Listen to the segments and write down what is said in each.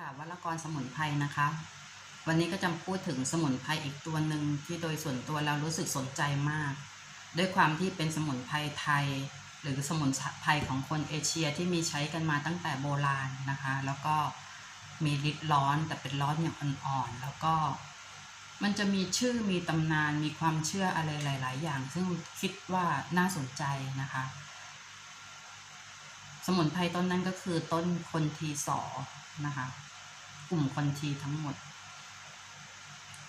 ค่ะวัลกรสมุนไพรนะคะ วันนี้ก็จะพูดถึงสมุนไพรอีกตัวหนึ่งที่โดยส่วนตัวเรารู้สึกสนใจมาก ด้วยความที่เป็นสมุนไพรไทย หรือสมุนไพรของคนเอเชียที่มีใช้กันมาตั้งแต่โบราณนะคะ แล้วก็มีฤทธิ์ร้อนแต่เป็นร้อนอย่างอ่อนๆแล้วก็ มันจะมีชื่อมีตำนานมีความเชื่ออะไรหลาย ๆ อย่าง ซึ่งคิดว่าน่าสนใจนะคะ สมุนไพรต้นนั้นก็คือต้นคนทีสอ นะคะกลุ่มคนทีทั้งหมด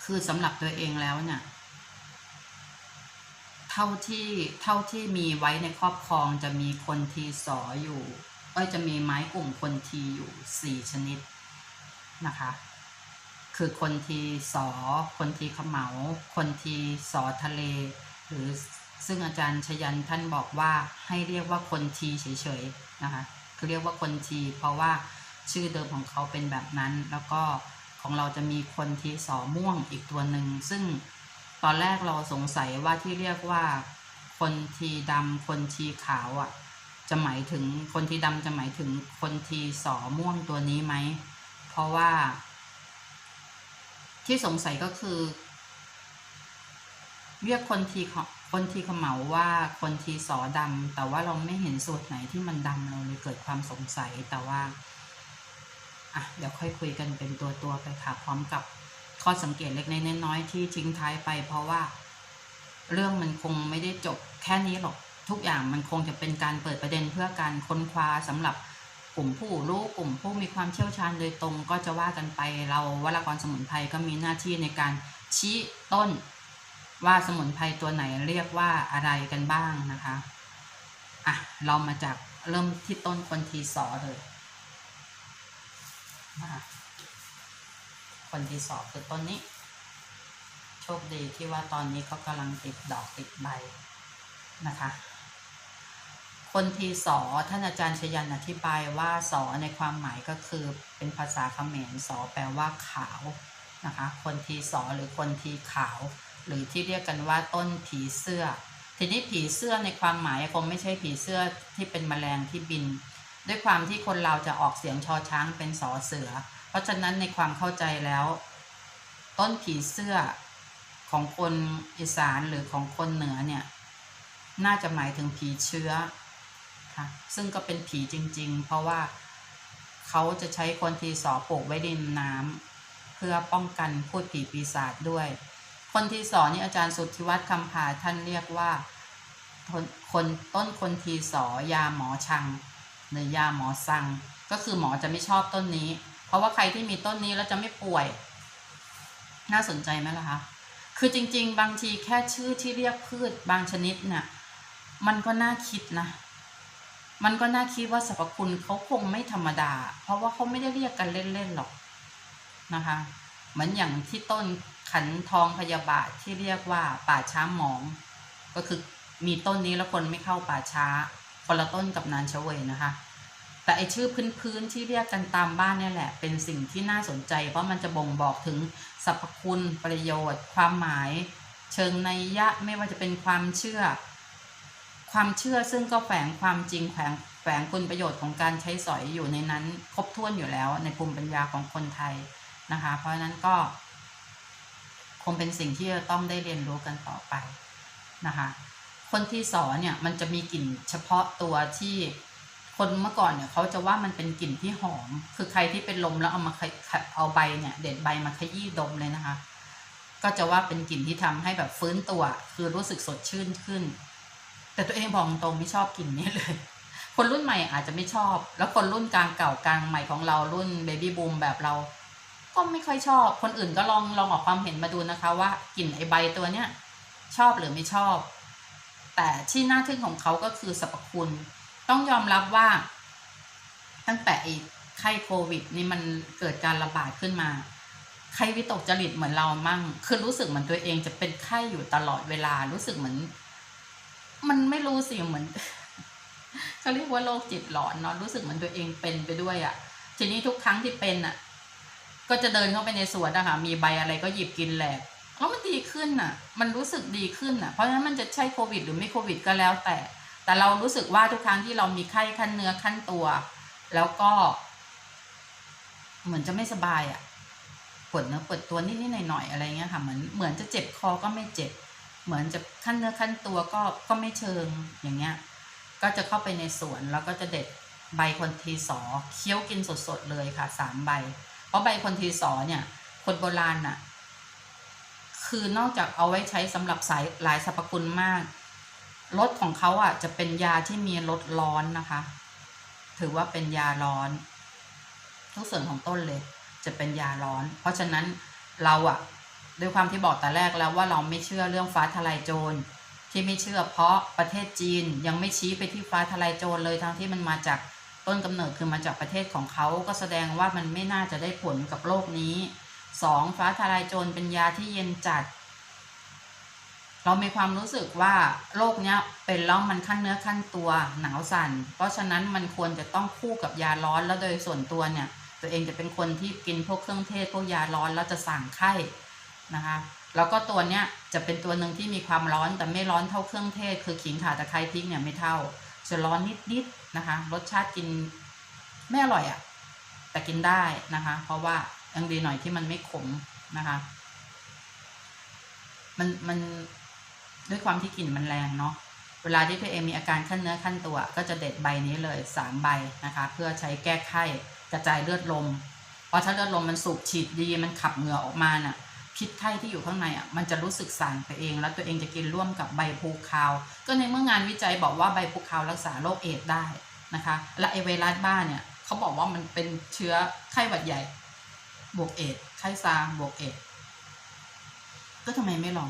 คือสำหรับตัวเองแล้วเนี่ย เท่าที่เท่าที่มีไว้ในครอบครองจะมีคนทีสออยู่เอ้ยจะมีไม้กลุ่มคนทีอยู่สี่ชนิดนะคะ คือคนทีสอ คนทีขมเหมาคนทีสอทะเล หรือซึ่งอาจารย์ชยันท่านบอกว่าให้เรียกว่าคนทีเฉยๆนะคะคือเรียกว่าคนทีเพราะว่า ชื่อเดิมของเขาเป็นแบบนั้น แล้วก็ของเราจะมีคนทีสอม่วงอีกตัวหนึ่ง ซึ่งตอนแรกเราสงสัยว่าที่เรียกว่า คนทีดำคนทีขาวอะ จะหมายถึงคนทีดำจะหมายถึงคนทีสอม่วงตัวนี้ไหม เพราะว่า ที่สงสัยก็คือ เรียกคนทีคนทีเขมเหมาว่าคนทีสอดำแต่ว่าเราไม่เห็นสูตรไหนที่มันดำเราเลยเกิดความสงสัยแต่ว่า อะเดี๋ยวค่อยคุยกันเป็นตัวตัวไปค่ะพร้อมกับข้อสังเกตเล็กๆน้อยๆที่ทิ้งท้ายไป เพราะว่า เรื่องมันคงไม่ได้จบแค่นี้หรอกทุกอย่างมันคงจะเป็นการเปิดประเด็นเพื่อการค้นคว้าสำหรับกลุ่มผู้รู้กลุ่มผู้มีความเชี่ยวชาญโดยตรงก็จะว่ากันไปเราวรากรสมุนไพรก็มีหน้าที่ในการชี้ต้นว่าสมุนไพรตัวไหนเรียกว่าอะไรกันบ้างนะคะอะเรามาจากเริ่มที่ต้นคนทีสอเลย คะคนทีสอคือต้นนี้ โชคดีที่ว่าตอนนี้เขากำลังติดดอกติดใบนะคะ คนทีสอท่านอาจารย์ชยันอธิบายว่าสอในความหมายก็คือเป็นภาษาเขมรสอแปลว่าขาวนะคะ คนทีสอหรือคนทีขาว หรือที่เรียกกันว่าต้นผีเสื้อ ทีนี้ผีเสื้อในความหมายคงไม่ใช่ผีเสื้อที่เป็นแมลงที่บิน ด้วยความที่คนเราจะออกเสียงชอช้างเป็นสอเสือ เพราะฉะนั้นในความเข้าใจแล้ว ต้นผีเสื้อของคนอีสานหรือของคนเหนือเนี่ย น่าจะหมายถึงผีเชื้อค่ะซึ่งก็เป็นผีจริง ๆ เพราะว่าเขาจะใช้คนทีสอปลูกไว้ดินน้ำเพื่อป้องกันพูดผีปีศาจด้วย คนทีสอนนี่อาจารย์สุทธิวัฒน์คำผาท่านเรียกว่าคนคนต้นคนทีสอยาหมอชัง หรือยาหมอซังก็คือหมอจะไม่ชอบต้นนี้ เพราะว่าใครที่มีต้นนี้แล้วจะไม่ป่วย น่าสนใจไหมล่ะคะ คือจริง ๆ บางทีแค่ชื่อที่เรียกพืชบางชนิดเนี่ยมันก็น่าคิดนะ มันก็น่าคิดว่าสรรพคุณเขาคงไม่ธรรมดา เพราะว่าเขาไม่ได้เรียกกันเล่นๆหรอกนะคะเหมือนอย่างที่ต้นขันทองพยาบาทที่เรียกว่าป่าช้าหมอง ก็คือมีต้นนี้แล้วคนไม่เข้าป่าช้า คนละต้นกับนานเฉวยนะคะ แต่ไอชื่อพื้นๆที่เรียกกันตามบ้านเนี่ยแหละ เป็นสิ่งที่น่าสนใจ เพราะมันจะบ่งบอกถึงสรรพคุณประโยชน์ ความหมาย เชิงนัยยะไม่ว่าจะเป็นความเชื่อ ความเชื่อซึ่งก็แฝงความจริงแฝงแฝงคุณประโยชน์ของการใช้สอยอยู่ในนั้น ครบถ้วนอยู่แล้วในภูมิปัญญาของคนไทยนะคะ เพราะฉะนั้นก็ คงเป็นสิ่งที่จะต้องได้เรียนรู้กันต่อไปนะคะ คนที่สอนเนี่ยมันจะมีกลิ่นเฉพาะตัวที่คนเมื่อก่อนเนี่ยเขาจะว่ามันเป็นกลิ่นที่หอม คือใครที่เป็นลมแล้วเอามาเอาใบเนี่ยเด็ดใบมาขยี้ดมเลยนะคะ ก็จะว่าเป็นกลิ่นที่ทำให้แบบฟื้นตัว คือรู้สึกสดชื่นขึ้น แต่ตัวเองบอกตรงไม่ชอบกลิ่นนี้เลย คนรุ่นใหม่อาจจะไม่ชอบ แล้วคนรุ่นกลางเก่ากลางใหม่ของเรารุ่นเบบี้บูมแบบเรา ก็ไม่ค่อยชอบ คนอื่นก็ลองลองออกความเห็นมาดูนะคะ ว่ากลิ่นไอใบตัวเนี้ยชอบหรือไม่ชอบ แต่ที่น่าทึ่งของเขาก็คือสรรพคุณ ต้องยอมรับว่า ตั้งแต่ไอ้ไข้โควิด นี่มันเกิดการระบาดขึ้นมาใครวิตกจริตเหมือนเรามั่ง คือรู้สึกเหมือนตัวเองจะเป็นไข้อยู่ตลอดเวลา รู้สึกเหมือน มันไม่รู้สิเหมือนเขาเรียกว่าโรคจิตหลอนเนาะ รู้สึกเหมือนตัวเองเป็นไปด้วยอะ่ะ ทีนี้ทุกครั้งที่เป็นอะ ก็จะเดินเข้าไปในสวนนะคะมีใบอะไรก็หยิบกินแหลก แล้วมันดีขึ้นน่ะ มันรู้สึกดีขึ้นน่ะ เพราะฉะนั้นมันจะใช่โควิด หรือไม่โควิดก็แล้วแต่ แต่เรารู้สึกว่าทุกครั้งที่เรามีไข้ขั้นเนื้อขั้นตัว แล้วก็ เหมือนจะไม่สบายอะ่ะปวดเนื้อปวดตัวนิดๆหน่อยๆอะไรเงี้ยค่ะ เหมือนเหมือนจะเจ็บคอก็ไม่เจ็บ เหมือนจะขั้นเนื้อขั้นตัวก็ก็ไม่เชิงอย่างเงี้ย ก็จะเข้าไปในสวนแล้วก็จะเด็ดใบคนทีสอเคี้ยวกินสดๆเลยค่ะสามใบ เพราะใบคนทีสอเนี่ย คนโบราณน่ะ คือนอกจากเอาไว้ใช้สำหรับสายหลายสรรพคุณมากรสของเขาอะจะเป็นยาที่มีรสร้อนนะคะ ถือว่าเป็นยาร้อน ทุกส่วนของต้นเลย จะเป็นยาร้อน เพราะฉะนั้นเราอะด้วยความที่บอกแต่แรกแล้วว่าเราไม่เชื่อเรื่องฟ้าทลายโจรที่ไม่เชื่อเพราะประเทศจีนยังไม่ชี้ไปที่ฟ้าทลายโจรเลยทั้งที่มันมาจากต้นกำเนิดคือมาจากประเทศของเขาก็แสดงว่ามันไม่น่าจะได้ผลกับโลกนี้ สองฟ้าทลายโจรเป็นยาที่เย็นจัด เรามีความรู้สึกว่าโรคเนี้ยเป็นแล้วมันขั้นเนื้อขั้นตัวหนาวสั่น เพราะฉะนั้นมันควรจะต้องคู่กับยาร้อนแล้วโดยส่วนตัวเนี่ย ตัวเองจะเป็นคนที่กินพวกเครื่องเทศพวกยาร้อนแล้วจะสั่งไข้นะคะแล้วก็ตัวเนี้ยจะเป็นตัวหนึ่งที่มีความร้อนแต่ไม่ร้อนเท่าเครื่องเทศ คือขิงข่าตะไคร้พริกเนี่ยไม่เท่า จะร้อนนิดๆนะคะ รสชาติกินไม่อร่อยอะ่ะแต่กินได้นะคะ เพราะว่า ยังดีหน่อยที่มันไม่ขมนะคะ มันมันด้วยความที่กลิ่นมันแรงเนาะเวลาที่พี่เอมีอาการขั้นเนื้อขั้นตัว ก็จะเด็ดใบนี้เลยสามใบนะคะ เพื่อใช้แก้ไข้กระจายเลือดลมเพราะถ้าเลือดลมมันสูบฉีดดีมันขับเหงื่อออกมาน่ะพิษไข้ที่อยู่ข้างในอะมันจะรู้สึกสั่นไปเอง แล้วตัวเองจะกินร่วมกับใบพูคาว ก็ในเมื่องานวิจัยบอกว่าใบพูคาวรักษาโรคเอดส์ได้นะคะ และไอไวรัสบ้าเนี่ยเขาบอกว่ามันเป็นเชื้อไข้หวัดใหญ่ บวกเอดไข้ซาบวกเอดก็ทำไมไม่ลอง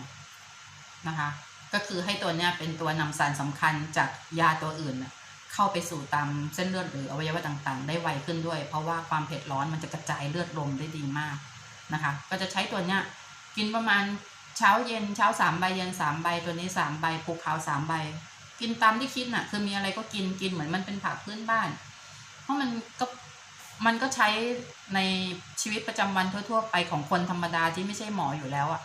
นะคะ ก็คือให้ตัวเนี้ยเป็นตัวนำสารสำคัญจากยาตัวอื่นน่ะเข้าไปสู่ตามเส้นเลือดหรืออวัยวะต่างๆ ได้ไวขึ้นด้วย เพราะว่าความเผ็ดร้อนมันจะกระจายเลือดลมได้ดีมากนะคะ ก็จะใช้ตัวเนี้ยกินประมาณเช้าเย็นเช้าสามใบเย็นสามใบตัวนี้สามใบภูเขาสามใบ กินตามที่คิดน่ะ คือมีอะไรก็กินกินเหมือนมันเป็นผักพื้นบ้าน เพราะมันก็ มันก็ใช้ในชีวิตประจำวันทั่ว ๆ ไปของคนธรรมดาที่ไม่ใช่หมออยู่แล้วอะ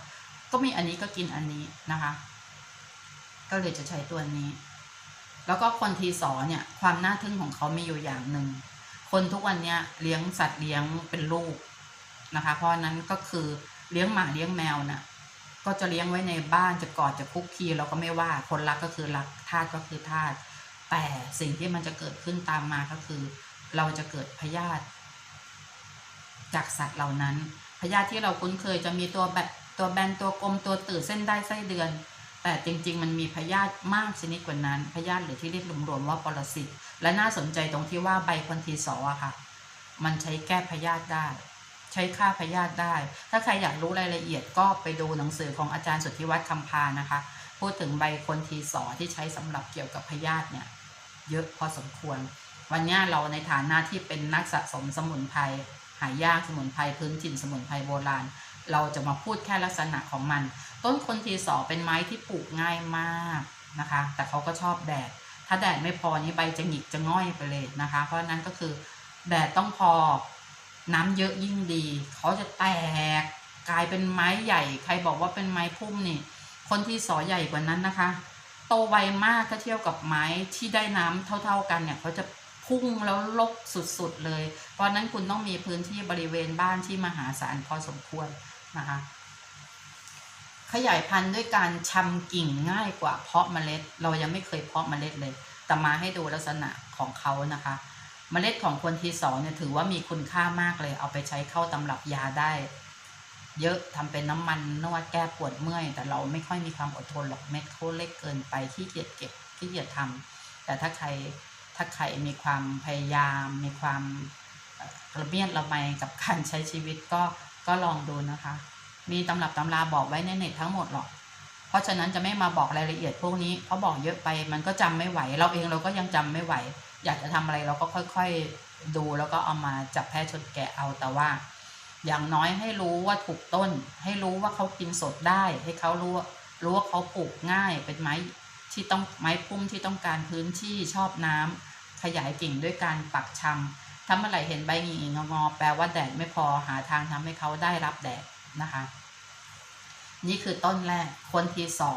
ก็มีอันนี้ก็กินอันนี้นะคะ ก็เลยจะใช้ตัวนี้ แล้วก็คนทีสอเนี่ย ความน่าทึ่งของเขามีอยู่อย่างหนึ่ง คนทุกวันเนี้ยเลี้ยงสัตว์เลี้ยงเป็นลูกนะคะ เพราะนั้นก็คือเลี้ยงหมาเลี้ยงแมวน่ะ ก็จะเลี้ยงไว้ในบ้านจะกอดจะคุกคีเราก็ไม่ว่าคนรักก็คือรักทาสก็คือทาสแต่สิ่งที่มันจะเกิดขึ้นตามมาก็คือ เราจะเกิดพยาธิจากสัตว์เหล่านั้นพยาธิที่เราคุ้นเคยจะมีตัวแบบตัวแบนตัวกลมตัวตื่นเส้นได้ไส้เดือน แต่จริง ๆ มันมีพยาธิมากชนิดกว่านั้นพยาธิหรือที่เรียกรวมๆว่าปรสิตและน่าสนใจตรงที่ว่าใบคอนทีสออะค่ะ มันใช้แก้พยาธิได้ ใช้ฆ่าพยาธิได้ ถ้าใครอยากรู้รายละเอียดก็ไปดูหนังสือของอาจารย์สุทธิวัฒน์คำพานะคะ พูดถึงใบคนทีสอที่ใช้สำหรับเกี่ยวกับพยาธิเนี่ย เยอะพอสมควร วันนี้เราในฐานะที่เป็นนักสะสมสมุนไพรหายากสมุนไพรพื้นถิ่นสมุนไพรโบราณ เราจะมาพูดแค่ลักษณะของมัน ต้นคนทีสอเป็นไม้ที่ปลูกง่ายมากนะคะ แต่เขาก็ชอบแดด ถ้าแดดไม่พอนี้ใบจะหงิกจะง่อยไปเลยนะคะ เพราะนั้นก็คือแดดต้องพอน้ำเยอะยิ่งดี เขาจะแตกกลายเป็นไม้ใหญ่ ใครบอกว่าเป็นไม้พุ่มนี่ คนที่สอใหญ่กว่านั้นนะคะ โตไวมากถ้าเทียบกับไม้ที่ได้น้ำเท่า ๆกันเนี่ยเขาจะ พุ่งแล้วลกสุดๆเลย เพราะนั้นคุณต้องมีพื้นที่บริเวณบ้านที่มหาศาลพอสมควรนะคะ ขยายพันธุ์ด้วยการชำกิ่งง่ายกว่าเพาะเมล็ด เรายังไม่เคยเพาะเมล็ดเลย แต่มาให้ดูลักษณะของเขานะคะ เมล็ดของคนทีสองเนี่ยถือว่ามีคุณค่ามากเลย เอาไปใช้เข้าตำรับยาได้ เยอะทำเป็นน้ำมันนวดแก้ปวดเมื่อย แต่เราไม่ค่อยมีความอดทนหรอกเม็ดเขาเล็กเกินไปขี้เกียจเก็บขี้เกียจทำแต่ถ้าใคร ถ้าใครมีความพยายาม มีความระเบียดระไมกับการใช้ชีวิตก็ก็ลองดูนะคะ มีตำรับตำราบอกไว้ในเน็ตทั้งหมดหรอก เพราะฉะนั้นจะไม่มาบอกรายละเอียดพวกนี้เพราะบอกเยอะไปมันก็จำไม่ไหว เราเองเราก็ยังจำไม่ไหว อยากจะทำอะไรเราก็ค่อยๆดูแล้วก็เอามาจับแพะชนแกะเอาแต่ว่า อย่างน้อยให้รู้ว่าถูกต้น ให้รู้ว่าเขากินสดได้ ให้เขารู้ว่ารู้ว่าเขาปลูกง่ายเป็นไม้ ที่ต้องไม้พุ่มที่ต้องการพื้นที่ชอบน้ำขยายกิ่งด้วยการปักชำถ้าเมื่อไหร่เห็นใบหงิงงอ แปลว่าแดดไม่พอหาทางทำให้เขาได้รับแดดนะคะ นี่คือต้นแรกคนทีสอ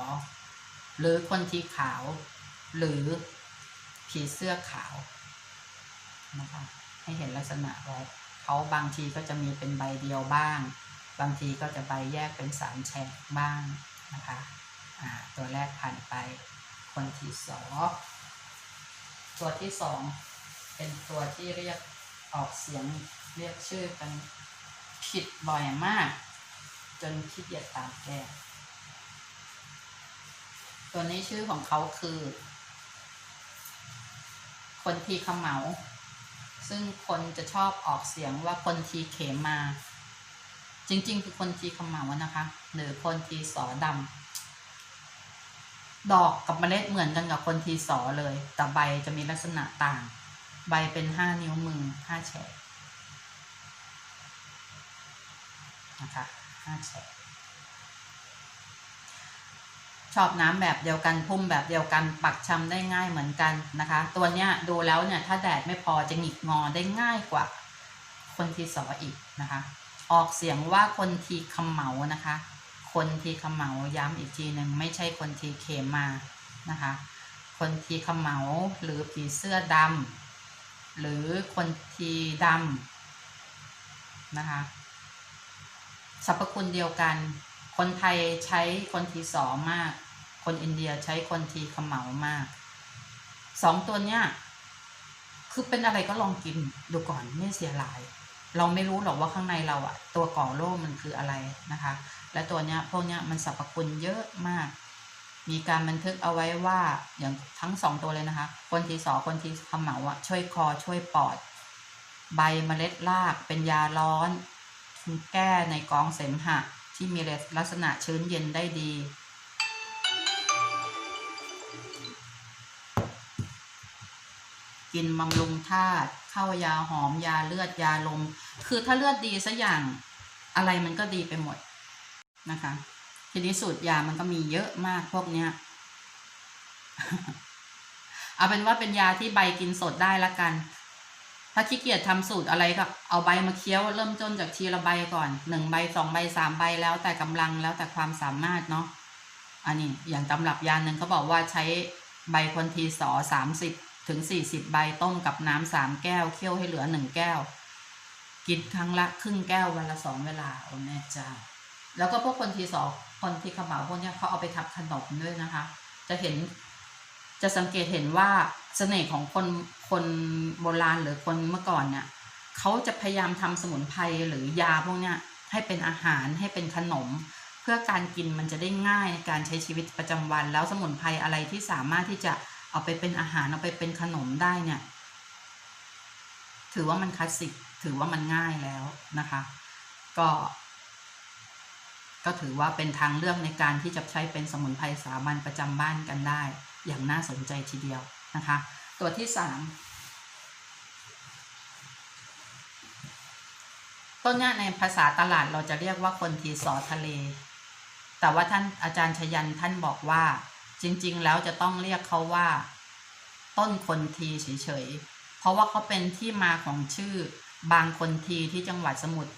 หรือคนทีขาว หรือผีเสื้อขาวนะคะ ให้เห็นลักษณะไว้เขาบางทีก็จะมีเป็นใบเดียวบ้าง บางทีก็จะใบแยกเป็นสามแฉกบ้างนะคะ ตัวแรกผ่านไป คนที่สองตัวที่สองเป็นตัวที่เรียกออกเสียงเรียกชื่อกันผิดบ่อยมาก จนขี้เกียจตามแก้ตัวนี้ชื่อของเขาคือ คนทีขมเหมา ซึ่งคนจะชอบออกเสียงว่าคนทีเขมา จริง ๆ คือคนทีขมเหมานะคะ หรือคนทีสอดำ ดอกกับเมล็ดเหมือนกันกับคนทีสอเลย แต่ใบจะมีลักษณะต่าง ใบเป็นห้านิ้วมือห้าแฉกนะคะห้าแฉกชอบน้ำแบบเดียวกันพุ่มแบบเดียวกันปักชำได้ง่ายเหมือนกันนะคะ ตัวเนี้ยดูแล้วเนี่ยถ้าแดดไม่พอจะหงิกงอได้ง่ายกว่า คนทีสออีกนะคะ ออกเสียงว่าคนทีคำเหมานะคะ คนทีคำเหมาย้ำอีกทีหนึ่งไม่ใช่คนทีเขมานะคะ คนทีคำเหมาหรือผีเสื้อดำหรือคนทีดำนะคะสรรพคุณเดียวกัน คนไทยใช้คนทีสอมาก คนอินเดียใช้คนทีขมเหมามาก สองตัวเนี้ยคือเป็นอะไรก็ลองกินดูก่อนไม่เสียหลาย เราไม่รู้หรอกว่าข้างในเราอะตัวก่อโรคมันคืออะไรนะคะ และตัวเนี้ยพวกเนี้ยมันสรรพคุณเยอะมาก มีการบันทึกเอาไว้ว่าอย่างทั้งสองตัวเลยนะคะ คนทีสอคนทีขมเหมาอะช่วยคอช่วยปอด ใบเมล็ดรากเป็นยาร้อนแก้ในกองเสมหะ ที่มีลักษณะชื้นเย็นได้ดีกินบำรุงธาตุเข้ายาหอมยาเลือดยาลม คือถ้าเลือดดีสักอย่างอะไรมันก็ดีไปหมด นะคะ ทีนี้สูตรยามันก็มีเยอะมากพวกเนี้ย เอาเป็นว่าเป็นยาที่ใบกินสดได้ละกัน ถ้าขี้เกียจทำสูตรอะไรก็เอาใบมาเคี้ยวเริ่มต้นจากทีละใบก่อนหนึ่งใบสองใบสามใบแล้วแต่กำลังแล้วแต่ความสามารถเนาะอันนี้อย่างตำรับยาหนึ่งเขาบอกว่าใช้ใบคนทีสอสามสิบถึงสี่สิบใบต้มกับน้ำสามแก้ว เคี่ยวให้เหลือหนึ่งแก้ว กินครั้งละครึ่งแก้ววันละสองเวลาโอ้แม่เจ้า แล้วก็พวกคนทีสอคนทีขมาพวกนี้เขาเอาไปทำขนมด้วยนะคะ จะเห็นจะสังเกตเห็นว่าเสน่ห์ของคนคนโบราณหรือคนเมื่อก่อนเนี่ยเขาจะพยายามทำสมุนไพรหรือยาพวกเนี้ยให้เป็นอาหารให้เป็นขนม เพื่อการกินมันจะได้ง่ายในการใช้ชีวิตประจำวัน แล้วสมุนไพรอะไรที่สามารถที่จะเอาไปเป็นอาหารเอาไปเป็นขนมได้เนี่ย ถือว่ามันคลาสสิกถือว่ามันง่ายแล้วนะคะ ก็ ก็ถือว่าเป็นทางเลือกในการที่จะใช้เป็นสมุนไพรสามัญประจำบ้านกันได้ อย่างน่าสนใจทีเดียวนะคะ ตัวที่สามต้นนี้ในภาษาตลาดเราจะเรียกว่าคนทีสอทะเล แต่ว่าท่านอาจารย์ชยันท่านบอกว่า จริง ๆ แล้วจะต้องเรียกเขาว่า ต้นคนทีเฉยๆ เพราะว่าเขาเป็นที่มาของชื่อบางคนทีที่จังหวัดสมุทร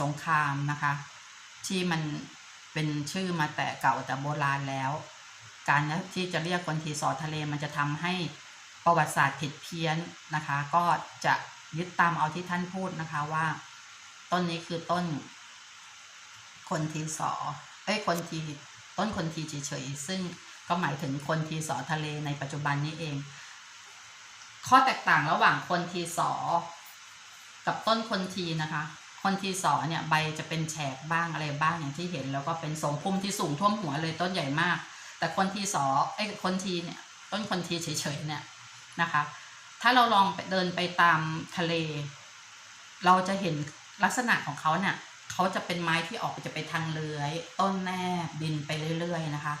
สงครามนะคะ ที่มันเป็นชื่อมาแต่เก่าแต่โบราณแล้ว การที่จะเรียกคนทีสอทะเลมันจะทำให้ประวัติศาสตร์ผิดเพี้ยนนะคะ ก็จะยึดตามเอาที่ท่านพูดนะคะว่า ต้นนี้คือต้น คนทีสอเอ้ยคนทีต้นคนทีเฉยๆซึ่งก็หมายถึงคนทีสอทะเลในปัจจุบันนี้เอง ข้อแตกต่างระหว่างคนทีสอกับต้นคนทีนะคะ คนทีสอเนี่ยใบจะเป็นแฉกบ้างอะไรบ้างอย่างที่เห็น แล้วก็เป็นทรงพุ่มที่สูงท่วมหัวเลยต้นใหญ่มาก แต่คนทีสอไอ้คนทีเนี่ยต้นคนทีเฉยๆเนี่ยนะคะ ถ้าเราลองเดินไปตามทะเล เราจะเห็นลักษณะของเขาเนี่ยเขาจะเป็นไม้ที่ออกจะไปทางเลื้อย ต้นแนบดินไปเรื่อย ๆ นะคะ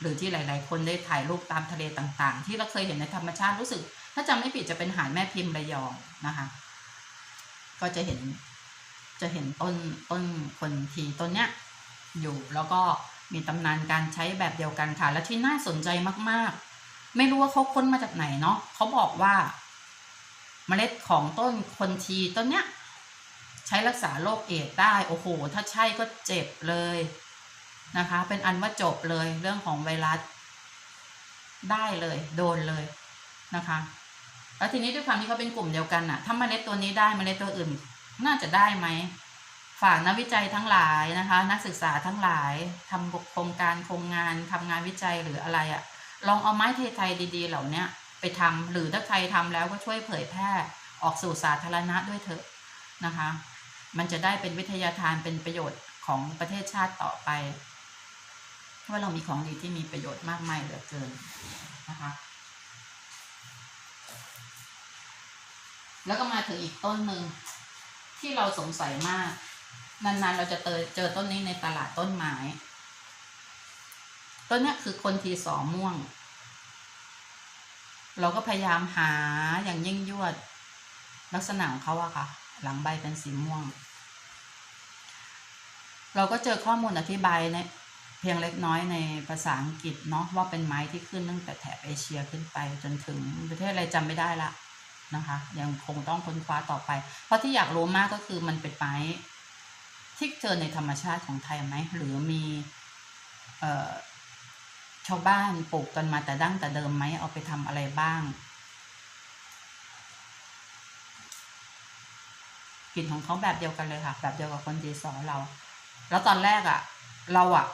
หรือที่หลาย ๆ คนได้ถ่ายรูปตามทะเลต่างๆ ที่เราเคยเห็นในธรรมชาติรู้สึก ถ้าจำไม่ผิดจะเป็นหาดแม่พิมพ์ระยองนะคะ ก็จะเห็น จะเห็นต้นต้นคนทีต้นเนี้ยอยู่แล้วก็มีตำนานการใช้แบบเดียวกันค่ะ และที่น่าสนใจมากๆ ไม่รู้ว่าเขาค้นมาจากไหนเนาะเขาบอกว่า เมล็ดของต้นคนทีต้นเนี้ยใช้รักษาโรคเอดส์ได้ โอ้โห ถ้าใช่ก็เจ็บเลยนะคะ เป็นอันว่าจบเลยเรื่องของไวรัส ได้เลย โดนเลยนะคะ แล้วทีนี้ด้วยความที่เขาเป็นกลุ่มเดียวกันน่ะถ้าเมล็ดตัวนี้ได้เมล็ดตัวอื่น น่าจะได้ไหม ฝากนักวิจัยทั้งหลายนะคะ นักศึกษาทั้งหลายทำโครงการโครงงานทำงานวิจัยหรืออะไรอะ่ะลองเอาไม้ไทยดี ๆ เหล่านี้ไปทำหรือถ้าใครทำแล้วก็ช่วยเผยแพร่ออกสู่สาธารณะด้วยเถอะนะคะ มันจะได้เป็นวิทยาทานเป็นประโยชน์ของประเทศชาติต่อไปว่าเรามีของดีที่มีประโยชน์มากมายเหลือเกินนะคะ แล้วก็มาถึงอีกต้นหนึ่ง ที่เราสงสัยมาก นานๆเราจะเจอเจอต้นนี้ในตลาดต้นไม้ต้นนี้คือคนทีสอม่วง เราก็พยายามหาอย่างยิ่งยวด ลักษณะของเขาอะค่ะ หลังใบเป็นสีม่วง เราก็เจอข้อมูลอธิบายในเพียงเล็กน้อยในภาษาอังกฤษเนาะว่าเป็นไม้ที่ขึ้นตั้งแต่แถบเอเชียขึ้นไปจนถึงประเทศอะไรจำไม่ได้ละ นะคะ ยังคงต้องค้นคว้าต่อไป เพราะที่อยากรู้มากก็คือมันเป็นไม้ที่เจอในธรรมชาติของไทยไหมหรือมีเออชาวบ้านปลูกกันมาแต่ดั้งแต่เดิมไหมเอาไปทำอะไรบ้างกลิ่นของเขาแบบเดียวกันเลยค่ะ แบบเดียวกับคนทีสอเรา แล้วตอนแรกอะ่ะ เราอะ่ะ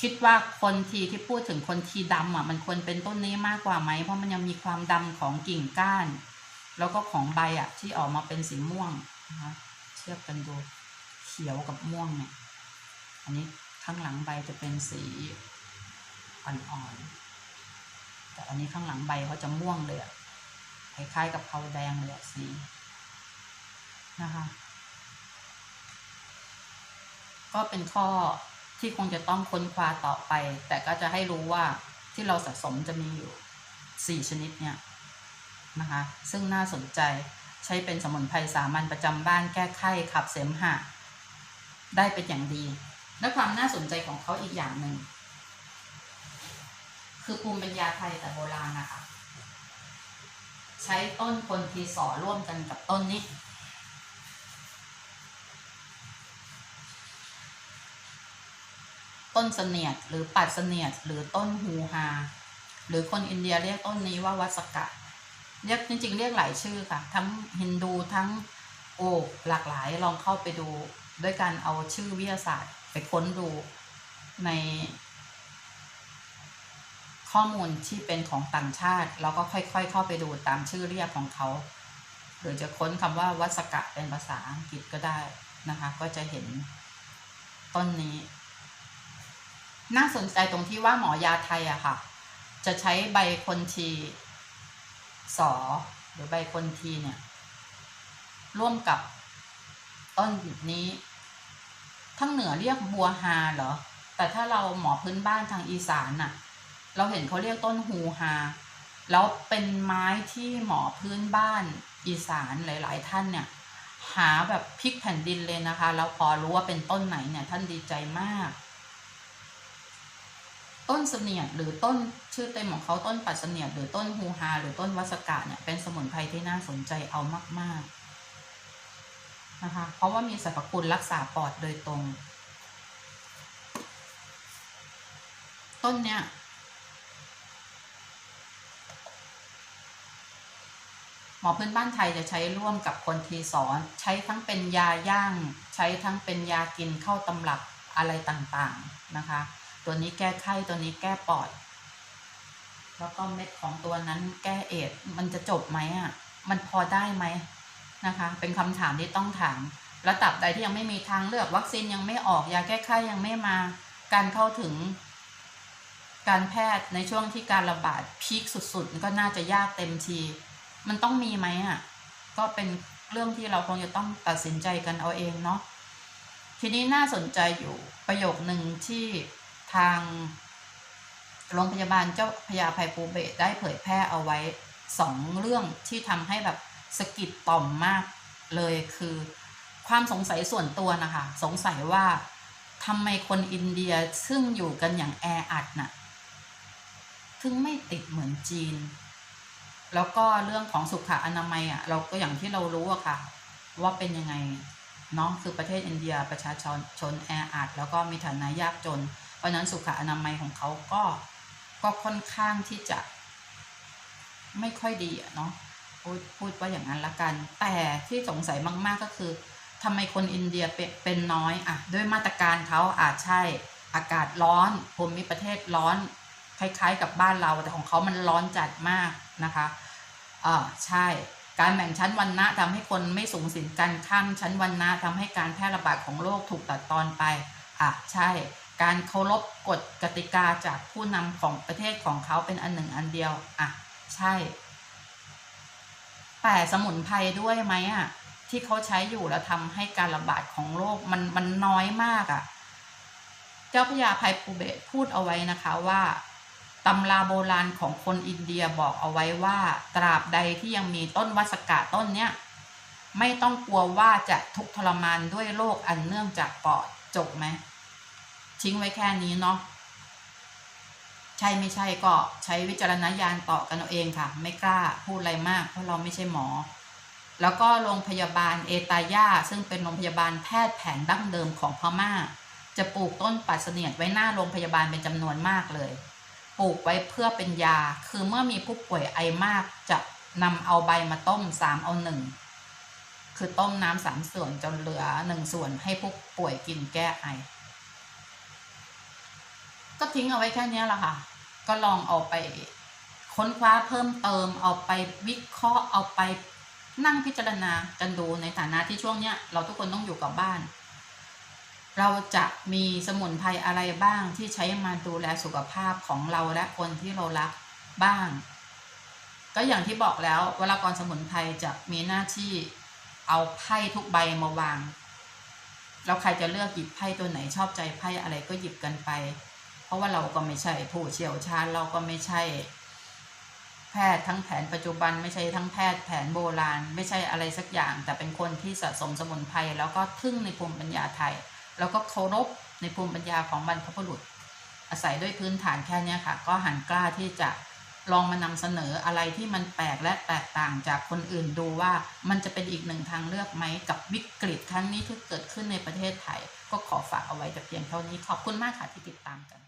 คิดว่าคนทีที่พูดถึงคนทีดำอะ มันควรเป็นต้นนี้มากกว่าไหมเพราะมันยังมีความดำของกิ่งก้าน แล้วก็ของใบอะ ที่ออกมาเป็นสีม่วงนะคะเทียบกันดูเขียวกับม่วงเนี่ย อันนี้ข้างหลังใบจะเป็นสีอ่อนๆ แต่อันนี้ข้างหลังใบเขาจะม่วงเลยอะคล้ายๆกับเผาแดงเลยอะสีนะคะ ก็เป็นข้อที่คงจะต้องค้นคว้าต่อไป แต่ก็จะให้รู้ว่าที่เราสะสมจะมีอยู่สี่ชนิดเนี่ย นะคะ ซึ่งน่าสนใจใช้เป็นสมุนไพรสามัญประจำบ้านแก้ไข้ขับเสมหะ ได้เป็นอย่างดี และความน่าสนใจของเขาอีกอย่างหนึ่ง คือภูมิปัญญาไทยแต่โบราณนะคะ ใช้ต้นคนทีสอร่วมกันกับต้นนี้ต้นเสนียดหรือปัดเสนียดหรือต้นฮูฮา หรือคนอินเดียเรียกต้นนี้ว่าวัสกะ เรียกจริง ๆ เรียกหลายชื่อค่ะ ทั้งฮินดูทั้งโอ้หลากหลายลองเข้าไปดู ด้วยการเอาชื่อวิทยาศาสตร์ ไปค้นดูใน ข้อมูลที่เป็นของต่างชาติแล้วก็ค่อย ๆ เข้าไปดูตามชื่อเรียกของเขา หรือจะค้นคำว่าวัสกะเป็นภาษาอังกฤษก็ได้นะคะ ก็จะเห็นต้นนี้ น่าสนใจตรงที่ว่าหมอยาไทยอะค่ะ จะใช้ใบคนที สอหรือใบคนทีเนี่ย ร่วมกับต้นนี้ทั้งเหนือเรียกบัวฮาเหรอ แต่ถ้าเราหมอพื้นบ้านทางอีสานน่ะ เราเห็นเขาเรียกต้นฮูฮาแล้วเป็นไม้ที่หมอพื้นบ้านอีสานหลาย ๆ ท่านเนี่ย หาแบบพลิกแผ่นดินเลยนะคะ แล้วพอรู้ว่าเป็นต้นไหนเนี่ยท่านดีใจมาก ต้นเสนียดหรือต้นชื่อเต็มของเขาต้นปัดเสนียดหรือต้นฮูฮาหรือต้นวัสกะเนี่ยเป็นสมุนไพรที่น่าสนใจเอามาก ๆนะคะ เพราะว่ามีสรรพคุณรักษาปอดโดยตรง ต้นเนี้ยหมอพื้นบ้านไทยจะใช้ร่วมกับคนทีสอน ใช้ทั้งเป็นยาย่าง ใช้ทั้งเป็นยากินเข้าตำรับอะไรต่างๆนะคะ ตัวนี้แก้ไข้ตัวนี้แก้ปอด แล้วก็เม็ดของตัวนั้นแก้เอดมันจะจบไหมอะ มันพอได้ไหมนะคะ เป็นคำถามที่ต้องถาม และตับใดที่ยังไม่มีทางเลือกวัคซีนยังไม่ออกยาแก้ไข้ยังไม่มา การเข้าถึง การแพทย์ในช่วงที่การระบาดพีคสุดๆก็น่าจะยากเต็มที มันต้องมีไหมอะ ก็เป็นเรื่องที่เราคงจะต้องตัดสินใจกันเอาเองเนาะทีนี้น่าสนใจอยู่ประโยคหนึ่งที่ ทางโรงพยาบาลเจ้าพยาภัยภูเบศได้เผยแพร่เอาไว้สองเรื่องที่ทำให้แบบสะกิดต่อมมากเลยคือ ความสงสัยส่วนตัวนะคะ สงสัยว่าทำไมคนอินเดียซึ่งอยู่กันอย่างแออัดน่ะถึงไม่ติดเหมือนจีน แล้วก็เรื่องของสุขอนามัยอะเราก็อย่างที่เรารู้อะค่ะ ว่าเป็นยังไงเนาะคือประเทศอินเดียประชาชนชนแออัดแล้วก็มีฐานะยากจน เพราะนั้นสุขอนามัยของเขาก็ก็ค่อนข้างที่จะ ไม่ค่อยดีอะเนาะพูดพูดว่าอย่างนั้นละกัน แต่ที่สงสัยมาก ๆก็คือทำไมคนอินเดียเป็นน้อยอะด้วยมาตรการเขาอาจใช่อากาศร้อนภูมิประเทศร้อน คล้ายๆกับบ้านเรา แต่ของเขามันร้อนจัดมากนะคะเออใช่การแบ่งชั้นวรรณะทำให้คนไม่สูงสิงกันข้ามชั้นวรรณะทำให้การแพร่ระบาดของโรคถูกตัดตอนไป อะ ใช่การเคารพกฎกติกาจากผู้นำของประเทศของเขาเป็นอันหนึ่งอันเดียวอะใช่ แต่สมุนไพรด้วยไหมอะที่เขาใช้อยู่แล้วทำให้การระบาดของโรคมันมันน้อยมากอะ เจ้าพยาภัยภูเบศพูดเอาไว้นะคะว่าตำราโบราณของคนอินเดียบอกเอาไว้ว่า ตราบใดที่ยังมีต้นวัสกะต้นเนี้ยไม่ต้องกลัวว่าจะทุกทรมานด้วยโรคอันเนื่องจากปอดจบไหม ทิ้งไว้แค่นี้เนาะใช่ไม่ใช่ก็ใช้วิจารณญาณต่อกันเอาเองค่ะ ไม่กล้าพูดอะไรมาก เพราะเราไม่ใช่หมอ แล้วก็โรงพยาบาลเอตาย่าซึ่งเป็นโรงพยาบาลแพทย์แผนดั้งเดิมของพม่า จะปลูกต้นปัดเสนียดไว้หน้าโรงพยาบาลเป็นจำนวนมากเลย ปลูกไว้เพื่อเป็นยา คือเมื่อมีผู้ป่วยไอมากจะนำเอาใบมาต้มสามเอาหนึ่งคือต้มน้ำสามส่วนจนเหลือหนึ่งส่วนให้ผู้ป่วยกินแก้ไอ ก็ทิ้งเอาไว้แค่นี้แหละค่ะ ก็ลองเอาไปค้นคว้าเพิ่มเติม เอาไปวิเคราะห์เอาไปนั่งพิจารณากันดูในฐานะที่ช่วงเนี้ยเราทุกคนต้องอยู่กับบ้าน เราจะมีสมุนไพรอะไรบ้างที่ใช้มาดูแลสุขภาพของเราและคนที่เรารักบ้าง ก็อย่างที่บอกแล้ววลากรสมุนไพรจะมีหน้าที่เอาไพ่ทุกใบมาวางแล้วใครจะเลือกหยิบไพ่ตัวไหนชอบใจไพ่อะไรก็หยิบกันไป ราะว่าเราก็ไม่ใช่ผู้เชี่ยวชาญเราก็ไม่ใช่ แพทย์ทั้งแผนปัจจุบันไม่ใช่ทั้งแพทย์แผนโบราณ ไม่ใช่อะไรสักอย่าง แต่เป็นคนที่สะสมสมุนไพรแล้วก็ทึ่งในภูมิปัญญาไทย แล้วก็เคารพในภูมิปัญญาของบรรพบุรุษ อาศัยด้วยพื้นฐานแค่นี้ค่ะ ก็หันกล้าที่จะลองมานำเสนออะไรที่มันแปลกและแตกต่างจากคนอื่นดูว่ามันจะเป็นอีกหนึ่งทางเลือกไหมกับวิกฤตครั้งนี้ที่เกิดขึ้นในประเทศไทย ก็ขอฝากเอาไว้แต่เพียงเท่านี้ขอบคุณมากค่ะที่ติดตามกัน